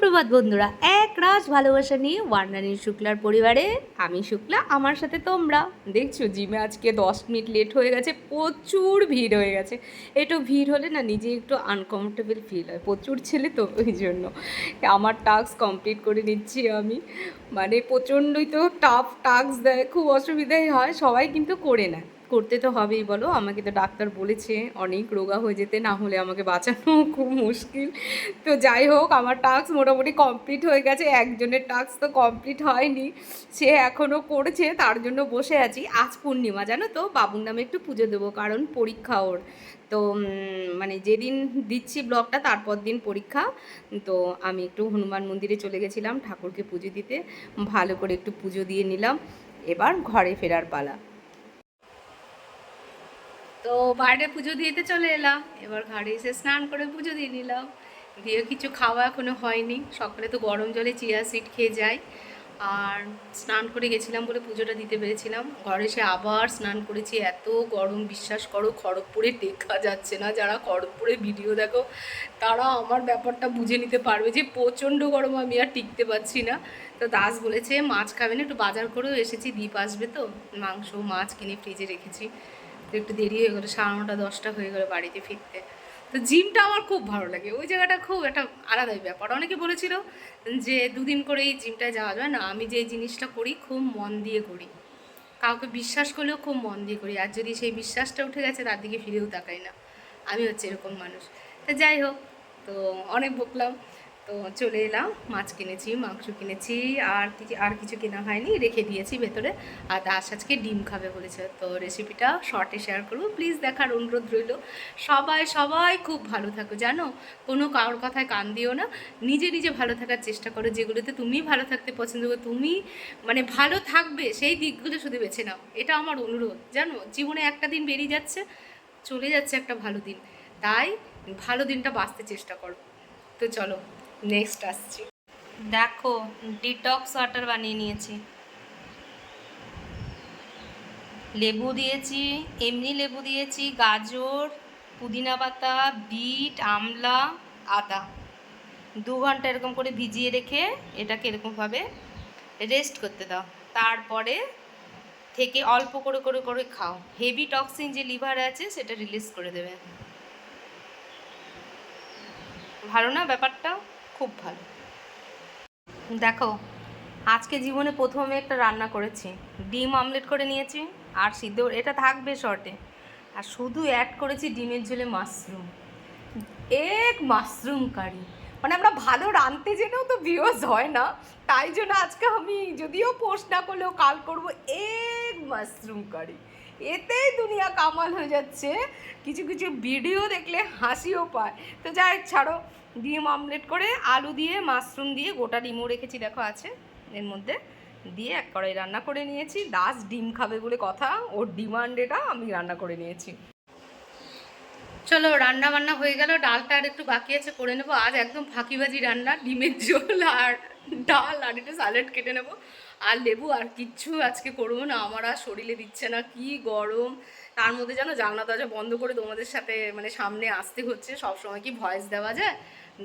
সুপ্রভাত বন্ধুরা, এক রাস ভালোবাসা নিয়ে ওয়ার্নানি শুক্লার পরিবারে। আমি শুক্লা, আমার সাথে তোমরা। দেখছ, জিমে আজকে দশ মিনিট লেট হয়ে গেছে, প্রচুর ভিড় হয়ে গেছে। একটু ভিড় হলে না নিজে একটু আনকমফোর্টেবল ফিল হয়, প্রচুর ছেলে তো ওই জন্য। আমার টাস্ক কমপ্লিট করে নিচ্ছি আমি। মানে প্রচণ্ডই তো টাফ টাস্ক দেয়, খুব অসুবিধাই হয়, সবাই কিন্তু করে নেয়। করতে তো হবেই, বলো। আমাকে তো ডাক্তার বলেছে, অনেক রোগা হয়ে যেতে, না হলে আমাকে বাঁচানো খুব মুশকিল। তো যাই হোক, আমার টাস্ক মোটামুটি কমপ্লিট হয়ে গেছে। একজনের টাস্ক তো কমপ্লিট হয়নি, সে এখনও করছে, তার জন্য বসে আছি। আজ পূর্ণিমা, জানো তো? বাবুর নামে একটু পুজো দেবো, কারণ পরীক্ষা ওর। তো মানে যেদিন দিচ্ছি ব্লগটা, তারপর দিন পরীক্ষা। তো আমি একটু হনুমান মন্দিরে চলে গেছিলাম, ঠাকুরকে পুজো দিতে। ভালো করে একটু পুজো দিয়ে নিলাম। এবার ঘরে ফেরার পালা। তো বাইরে পুজো দিতে চলে এলাম। এবার ঘরে এসে স্নান করে পুজো দিয়ে নিলাম। দিয়ে কিছু খাওয়া এখনও হয়নি। সকালে তো গরম জলে চিয়া সিড খেয়ে যাই। আর স্নান করে গেছিলাম বলে পুজোটা দিতে পেরেছিলাম। ঘরে এসে আবার স্নান করেছি। এত গরম, বিশ্বাস করো, খড়গপুরে দেখা যাচ্ছে না। যারা খড়গপুরে ভিডিও দেখো, তারা আমার ব্যাপারটা বুঝে নিতে পারবে যে প্রচণ্ড গরম আমি আর টিকতে পারছি না। তো দাস বলেছে, মাছ খাবে না? একটু বাজার করেও এসেছি, দ্বীপ আসবে তো? মাংস, মাছ কিনে ফ্রিজে রেখেছি। তো একটু দেরি হয়ে গেলো, সাড়ে নটা, দশটা হয়ে গেলো বাড়িতে ফিরতে। তো জিমটা আমার খুব ভালো লাগে। ওই জায়গাটা খুব একটা আলাদাই ব্যাপার। অনেকে বলেছিল যে দুদিন করেই জিমটায় যাওয়া যায় না। আমি যে জিনিসটা করি খুব মন দিয়ে করি। কাউকে বিশ্বাস করলেও খুব মন দিয়ে করি। আর যদি সেই বিশ্বাসটা উঠে গেছে, তার দিকে ফিরেও তাকাই না। আমি হচ্ছে এরকম মানুষ। তা যাই হোক, তো অনেক বকলাম। তো চলে এলাম, মাছ কিনেছি, মাংস কিনেছি, আর আর কিছু কেনা হয়নি, রেখে দিয়েছি ভেতরে। আর দাস আজকে ডিম খাবে বলেছে, তো রেসিপিটা শর্টে শেয়ার করব। প্লিজ দেখার অনুরোধ রইল। সবাই সবাই খুব ভালো থাকো, জানো? কোনো কারোর কথায় কান দিও না। নিজে নিজে ভালো থাকার চেষ্টা করো। যেগুলোতে তুমি ভালো থাকতে পছন্দ করো, তুমি মানে ভালো থাকবে, সেই দিকগুলো শুধু বেছে নাও। এটা আমার অনুরোধ, জানো? জীবনে একটা দিন বেরিয়ে যাচ্ছে, চলে যাচ্ছে একটা ভালো দিন। তাই ভালো দিনটা বাঁচতে চেষ্টা করো। তো চলো। নেক্সট আসছি। দেখো ডিটক্স ওয়াটার বানিয়ে নিয়েছি। লেবু দিয়েছি, এমনি লেবু দিয়েছি, গাজর, পুদিনা পাতা, বিট, আমলা, আদা। দু ঘণ্টা এরকম করে ভিজিয়ে রেখে এটাকে এরকমভাবে রেস্ট করতে দাও। তারপরে থেকে অল্প করে করে করে খাও। হেভি টক্সিন যে লিভার আছে, সেটা রিলিজ করে দেবে। ভালো না ব্যাপারটা? খুব ভালো। দেখো, আজকে জীবনে প্রথমে একটা রান্না করেছি। ডিম অমলেট করে নিয়েছি, আর সিদ্ধ এটা থাকবে শর্টে আর শুধু অ্যাড করেছি ডিমের ঝোলে মাশরুম এক মাশরুম কারি মানে আমরা ভালো রাঁধতে জেনেও তো ভিউজ হয় না। তাই জন্য আজকে আমি যদিও পোস্ট না করলেও কাল করব এক মাশরুম কারি এতেই দুনিয়া কামাল হয়ে যাচ্ছে। কিছু কিছু ভিডিও দেখলে হাসিও পায়। তো যাই, ছাড়ো। ডিম অমলেট করে আলু দিয়ে, মাশরুম দিয়ে গোটা ডিমও রেখেছি, দেখো আছে। এর মধ্যে দিয়ে এক কড়াই রান্না করে নিয়েছি। দাস ডিম খাবে বলে কথা, ওর ডিমান্ড এটা, আমি রান্না করে নিয়েছি। চলো রান্না বান্না হয়ে গেল। ডালটা আর একটু বাকি আছে, করে নেব। আজ একদম ফাঁকিবাজি রান্না, ডিমের ঝোল আর ডাল, আর একটু স্যালাড কেটে নেব। আর লেবু আর কিচ্ছু আজকে করব না। আমার আর শরীরে দিচ্ছে না, কি গরম। তার মধ্যে যেন জানলা দরজা বন্ধ করে তোমাদের সাথে মানে সামনে আসতে হচ্ছে। সবসময় কি ভয়েস দেওয়া যায়?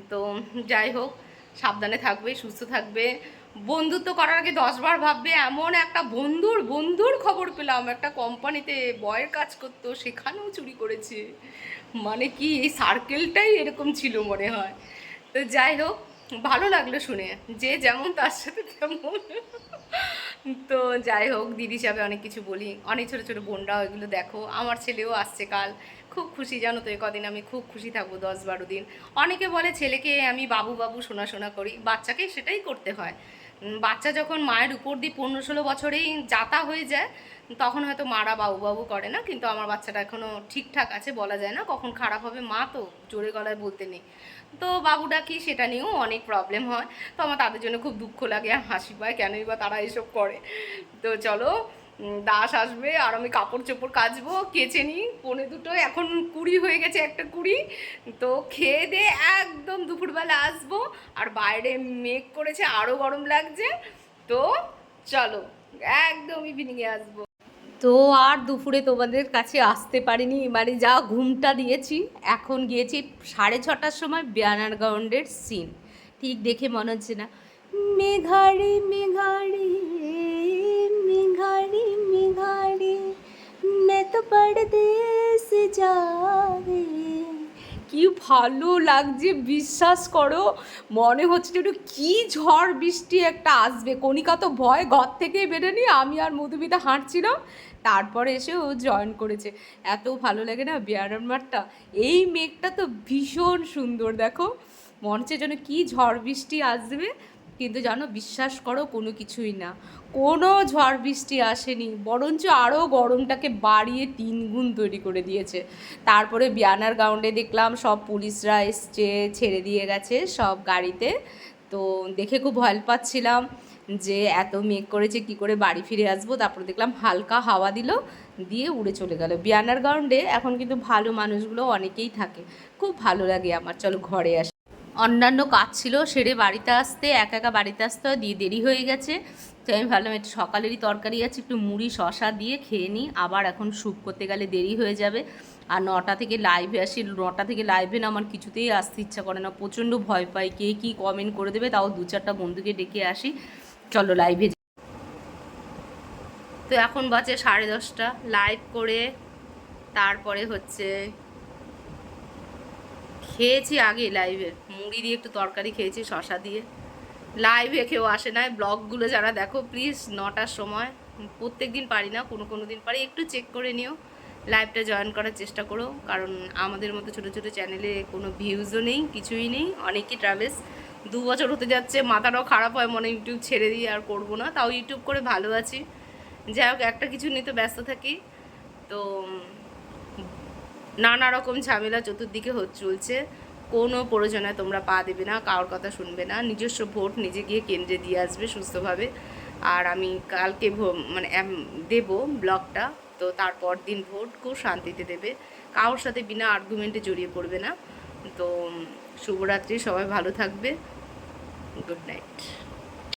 তো যাই হোক, সাবধানে থাকবে, সুস্থ থাকবে। বন্ধুত্ব করার আগে দশবার ভাববে, এমন একটা বন্ধুর বন্ধুর খবর পেলাম। একটা কোম্পানিতে বয়ের কাজ করতো, সেখানেও চুরি করেছে। মানে কি, এই সার্কেলটাই এরকম ছিল মনে হয়। তো যাই হোক, ভালো লাগল শুনে। যে যেমন, তার সাথে তেমন। তো যাই হোক, দিদি হিসাবে অনেক কিছু বলি। অনেক ছোটো ছোটো বোনরাও এগুলো দেখো। আমার ছেলেও আসছে কাল। খুব খুশি, জানো তো, এ কদিন আমি খুব খুশি থাকব, দশ বারো দিন। অনেকে বলে, ছেলেকে আমি বাবু বাবু শোনা শোনা করি। বাচ্চাকে সেটাই করতে হয়। বাচ্চা যখন মায়ের উপর দিয়ে পনেরো, ষোলো বছরেই যাতা হয়ে যায়, তখন হয়তো মারা বাবু বাবু করে না, কিন্তু আমার বাচ্চাটা এখনও ঠিকঠাক আছে, বলা যায় না। কখন খারাপ হবে মা তো, জোরে গলায় বলতে নেই। তো বাবু ডাকি সেটা নিয়েও অনেক প্রবলেম হয়। তো আমার তাদের জন্য খুব দুঃখ লাগে আর হাসি পায়, কেনই বা তারা এসব করে। তো চলো দাস আসবে আর আমি কাপড় চোপড় কাচবো, কেচে নিই, পনে দুটো এখন কুড়ি হয়ে গেছে একটা কুড়ি। তো খেয়ে দিয়ে একদম দুপুরবেলা আসব। আর বাইরে মেঘ করেছে আরও গরম লাগছে। তো চলো, একদম ইভিনিংয়ে আসব। তো আর দুপুরে তোমাদের কাছে আসতে পারিনি। মানে যা ঘুমটা দিয়েছি, এখন গিয়েছি সাড়ে ছটার সময় ব্যানার গ্রাউন্ডের সিন ঠিক দেখে মনে হচ্ছে না। মেঘাড়ি মেঘাড়ি মেঘাড়ি মেঘাড়ি मैं तो परदेस जावे কি ভালো লাগছে বিশ্বাস করো মনে হচ্ছে যে একটু কি ঝড় বৃষ্টি একটা আসবে কণিকা তো ভয় ঘর থেকেই বেরোনি আমি আর মধুমিতা হাঁটছিলাম তারপরে এসে ও জয়েন করেছে এত ভালো লাগে না বিয়ারার মাঠটা এই মেঘটা তো ভীষণ সুন্দর দেখো মনে হচ্ছে যেন কি ঝড় বৃষ্টি আসবে কিন্তু জানো, বিশ্বাস করো, কোনো কিছুই না। কোনো ঝড় বৃষ্টি আসেনি, বরঞ্চ আরও গরমটাকে বাড়িয়ে তিন গুণ তৈরি করে দিয়েছে। তারপরে বিয়ানার গ্রাউন্ডে দেখলাম সব পুলিশরা এসছে, ছেড়ে দিয়ে গেছে সব গাড়িতে। তো দেখে খুব ভয় পাচ্ছিলাম যে এত মেঘ করেছে, কি করে বাড়ি ফিরে আসব। তারপর দেখলাম হালকা হাওয়া দিল, দিয়ে উড়ে চলে গেল। বিয়ানার গ্রাউন্ডে এখন কিন্তু ভালো মানুষগুলো অনেকেই থাকে। খুব ভালো লাগে আমার। চলো ঘরে আসি। অন্যান্য কাজ ছিল, সেরে বাড়িতে আসতে, একা একা বাড়িতে আসতে দিয়ে দেরি হয়ে গেছে। তো আমি ভাবলাম, একটু সকালেরই তরকারি আছে, একটু মুড়ি শশা দিয়ে খেয়ে নিই, আবার এখন স্যুপ করতে গেলে দেরি হয়ে যাবে। আর নটা থেকে লাইভে আসি, নটা থেকে লাইভে না আমার কিছুতেই আসতে ইচ্ছা করে না, প্রচণ্ড ভয় পাই, কে কী কমেন্ট করে দেবে, তাও দু চারটা বন্ধুকে ডেকে আসি। চলো লাইভে তো এখন বাজে সাড়ে দশটা লাইভ করে তারপরে হচ্ছে, খেয়েছি আগে লাইভে মুড়ি দিয়ে একটু তরকারি খেয়েছি শশা দিয়ে। লাইভে কেউ আসে না ব্লগগুলো যারা দেখো প্লিজ নটার সময়। প্রত্যেক দিন পারি না, কোনো কোনো দিন পারি। একটু চেক করে নিও লাইভটা জয়েন করার চেষ্টা করো। কারণ আমাদের মতো ছোটো ছোটো চ্যানেলে কোনো ভিউজও নেই, কিছুই নেই, অনেকই ট্রাভেলস দু বছর হতে যাচ্ছে, মাথাটাও খারাপ হয়, মনে ইউটিউব ছেড়ে দিয়ে আর করব না। তাও ইউটিউব করে ভালো আছি। যাই হোক, একটা কিছু নিয়ে তো ব্যস্ত থাকি। তো নানা রকম ঝামেলা চতুর্দিকে চলছে। কোনো প্রয়োজনে তোমরা পা দেবে না, কারোর কথা শুনবে না। নিজস্ব ভোট নিজে গিয়ে কেন্দ্রে দিয়ে আসবে সুস্থভাবে। আর আমি কালকে মানে দেব ব্লগটা তো তারপর দিন ভোট খুব শান্তিতে দেবে। কারোর সাথে বিনা আর্গুমেন্টে জড়িয়ে পড়বে না। তো, শুভরাত্রি, সবাই ভালো থাকবে। Good night